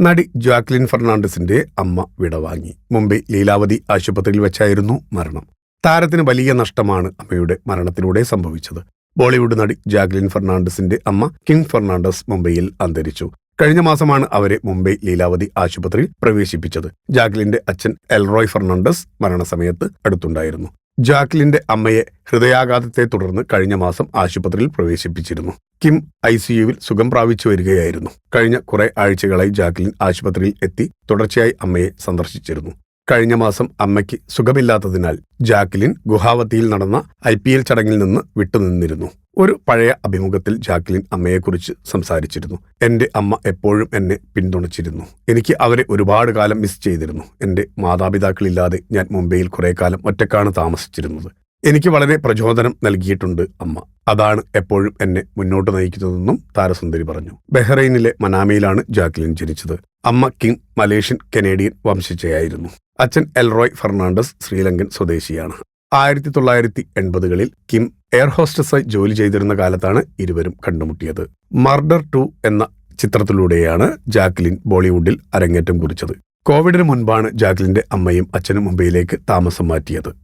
നടി ജാക്ലിൻ ഫെർണാണ്ടസിന്റെ അമ്മ വിടവാങ്ങി. മുംബൈ ലീലാവതി ആശുപത്രിയിൽ വെച്ചായിരുന്നു മരണം. താരത്തിന് വലിയ നഷ്ടമാണ് അമ്മയുടെ മരണത്തിലൂടെ സംഭവിച്ചത്. ബോളിവുഡ് നടി ജാക്ലിൻ ഫെർണാണ്ടസിന്റെ അമ്മ കിങ് ഫെർണാണ്ടസ് മുംബൈയിൽ അന്തരിച്ചു. കഴിഞ്ഞ മാസമാണ് അവരെ മുംബൈ ലീലാവതി ആശുപത്രിയിൽ പ്രവേശിപ്പിച്ചത്. ജാക്ലിന്റെ അച്ഛൻ എൽറോയ് ഫെർണാണ്ടസ് മരണസമയത്ത് അടുത്തുണ്ടായിരുന്നു. ജാക്ലിന്റെ അമ്മയെ ഹൃദയാഘാതത്തെ തുടർന്ന് കഴിഞ്ഞ മാസം ആശുപത്രിയിൽ പ്രവേശിപ്പിച്ചിരുന്നു. കിം ഐ സിയുവിൽ സുഖം പ്രാപിച്ചു വരികയായിരുന്നു. കഴിഞ്ഞ കുറെ ആഴ്ചകളായി ജാക്ലിൻ ആശുപത്രിയിൽ എത്തി തുടർച്ചയായി അമ്മയെ സന്ദർശിച്ചിരുന്നു. കഴിഞ്ഞ മാസം അമ്മയ്ക്ക് സുഖമില്ലാത്തതിനാൽ ജാക്ലിൻ ഗുഹാവത്തിയിൽ നടന്ന ഐ പി എൽ ചടങ്ങിൽ നിന്ന് വിട്ടുനിന്നിരുന്നു. ഒരു പഴയ അഭിമുഖത്തിൽ ജാക്ലിൻ അമ്മയെക്കുറിച്ച് സംസാരിച്ചിരുന്നു. എന്റെ അമ്മ എപ്പോഴും എന്നെ പിന്തുണച്ചിരുന്നു. എനിക്ക് അവരെ ഒരുപാട് കാലം മിസ് ചെയ്തിരുന്നു. എന്റെ മാതാപിതാക്കളില്ലാതെ ഞാൻ മുംബൈയിൽ കുറെ കാലം ഒറ്റക്കാണ് താമസിച്ചിരുന്നത്. എനിക്ക് വളരെ പ്രചോദനം നൽകിയിട്ടുണ്ട് അമ്മ. അതാണ് എപ്പോഴും എന്നെ മുന്നോട്ട് നയിക്കുന്നതെന്നും താരസുന്ദരി പറഞ്ഞു. ബഹ്റൈനിലെ മനാമയിലാണ് ജാക്ലിൻ ജനിച്ചത്. അമ്മ കിങ് മലേഷ്യൻ കനേഡിയൻ വംശജയായിരുന്നു. അച്ഛൻ എൽറോയ് ഫെർണാണ്ടസ് ശ്രീലങ്കൻ സ്വദേശിയാണ്. ആയിരത്തി തൊള്ളായിരത്തി എൺപതുകളിൽ കിം എയർ ഹോസ്റ്റസായി ജോലി ചെയ്തിരുന്ന കാലത്താണ് ഇരുവരും കണ്ടുമുട്ടിയത്. മർഡർ ടു എന്ന ചിത്രത്തിലൂടെയാണ് ജാക്ലിൻ ബോളിവുഡിൽ അരങ്ങേറ്റം കുറിച്ചത്. കോവിഡിന് മുൻപാണ് ജാക്ലിന്റെ അമ്മയും അച്ഛനും മുംബൈയിലേക്ക് താമസം മാറ്റിയത്.